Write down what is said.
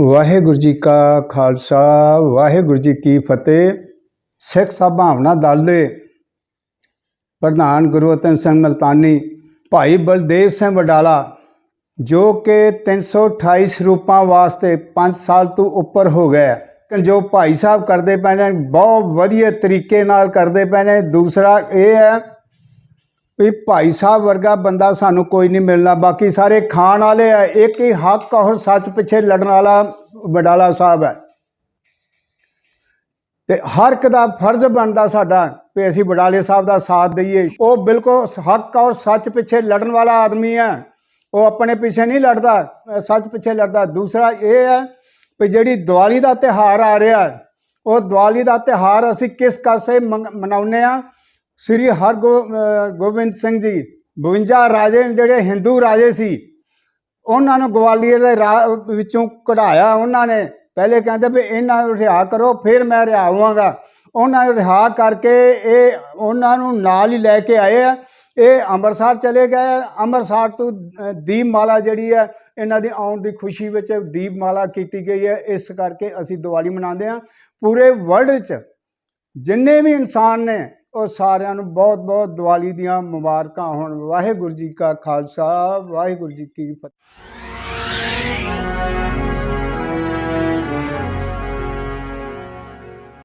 ਵਾਹਿਗੁਰੂ ਜੀ ਕਾ ਖਾਲਸਾ, ਵਾਹਿਗੁਰੂ ਜੀ ਕੀ ਫਤਿਹ। ਸਿੱਖ ਸਭਾਵਨਾ ਦਲ ਦੇ ਪ੍ਰਧਾਨ ਗੁਰੂ ਗੁਰੂਵਤਨ ਸਿੰਘ ਮਲਤਾਨੀ, ਭਾਈ ਬਲਦੇਵ ਸਿੰਘ ਵਡਾਲਾ, ਜੋ ਕਿ 328 ਸਰੂਪਾਂ ਵਾਸਤੇ 5 ਸਾਲ ਤੋਂ ਉੱਪਰ ਹੋ ਗਏ। ਕਿ ਜੋ ਭਾਈ ਸਾਹਿਬ ਕਰਦੇ ਪਏ ਨੇ, ਬਹੁਤ ਵਧੀਆ ਤਰੀਕੇ ਨਾਲ ਕਰਦੇ ਪਏ ਨੇ। ਦੂਸਰਾ ਇਹ ਹੈ ਵੀ ਭਾਈ ਸਾਹਿਬ ਵਰਗਾ ਬੰਦਾ ਸਾਨੂੰ ਕੋਈ ਨਹੀਂ ਮਿਲਣਾ। ਬਾਕੀ ਸਾਰੇ ਖਾਣ ਵਾਲੇ ਆ, ਇੱਕ ਹੀ ਹੱਕ ਔਰ ਸੱਚ ਪਿੱਛੇ ਲੜਨ ਵਾਲਾ ਵਡਾਲਾ ਸਾਹਿਬ ਹੈ ਤੇ ਹਰ ਇੱਕ ਦਾ ਫਰਜ਼ ਬਣਦਾ ਸਾਡਾ ਵੀ ਅਸੀਂ ਵਡਾਲੇ ਸਾਹਿਬ ਦਾ ਸਾਥ ਦਈਏ। ਉਹ ਬਿਲਕੁਲ ਹੱਕ ਔਰ ਸੱਚ ਪਿੱਛੇ ਲੜਨ ਵਾਲਾ ਆਦਮੀ ਹੈ ਉਹ ਆਪਣੇ ਪਿੱਛੇ ਨਹੀਂ ਲੜਦਾ, ਸੱਚ ਪਿੱਛੇ ਲੜਦਾ। ਦੂਸਰਾ ਇਹ ਹੈ ਵੀ ਜਿਹੜੀ ਦੀਵਾਲੀ ਦਾ ਤਿਹਾਰ ਆ ਰਿਹਾ, ਉਹ ਦੀਵਾਲੀ ਦਾ ਤਿਹਾਰ ਅਸੀਂ ਕਿਸ ਕਾਸੇ ਮਨਾਉਂਦੇ ਆ? ਸ੍ਰੀ ਹਰਗੋਬਿੰਦ ਸਿੰਘ ਜੀ 52 ਰਾਜੇ ਜਿਹੜੇ ਹਿੰਦੂ ਰਾਜੇ ਸੀ, ਉਹਨਾਂ ਨੂੰ ਗਵਾਲੀਅਰ ਦੇ ਰਾ- ਵਿੱਚੋਂ ਕਢਾਇਆ ਉਹਨਾਂ ਨੇ। ਪਹਿਲੇ ਕਹਿੰਦੇ ਵੀ ਇਹਨਾਂ ਨੂੰ ਰਿਹਾ ਕਰੋ, ਫਿਰ ਮੈਂ ਰਿਹਾ ਹੋਵਾਂਗਾ ਉਹਨਾਂ ਨੂੰ ਰਿਹਾ ਕਰਕੇ ਇਹ ਉਹਨਾਂ ਨੂੰ ਨਾਲ ਹੀ ਲੈ ਕੇ ਆਏ ਆ। ਇਹ ਅੰਮ੍ਰਿਤਸਰ ਚਲੇ ਗਏ। ਅੰਮ੍ਰਿਤਸਰ ਤੋਂ ਦੀਪਮਾਲਾ ਜਿਹੜੀ ਹੈ, ਇਹਨਾਂ ਦੀ ਆਉਣ ਦੀ ਖੁਸ਼ੀ ਵਿੱਚ ਦੀਪਮਾਲਾ ਕੀਤੀ ਗਈ ਹੈ। ਇਸ ਕਰਕੇ ਅਸੀਂ ਦੀਵਾਲੀ ਮਨਾਉਂਦੇ ਹਾਂ। ਪੂਰੇ ਵਰਲਡ 'ਚ ਜਿੰਨੇ ਵੀ ਇਨਸਾਨ ਨੇ ਉਹ ਸਾਰਿਆਂ ਨੂੰ ਬਹੁਤ ਬਹੁਤ ਦੀਵਾਲੀ ਦੀਆਂ ਮੁਬਾਰਕਾਂ ਹੋਣ। ਵਾਹਿਗੁਰੂ ਜੀ ਕਾ ਖਾਲਸਾ, ਵਾਹਿਗੁਰੂ ਜੀ ਕੀ ਫਤਿਹ।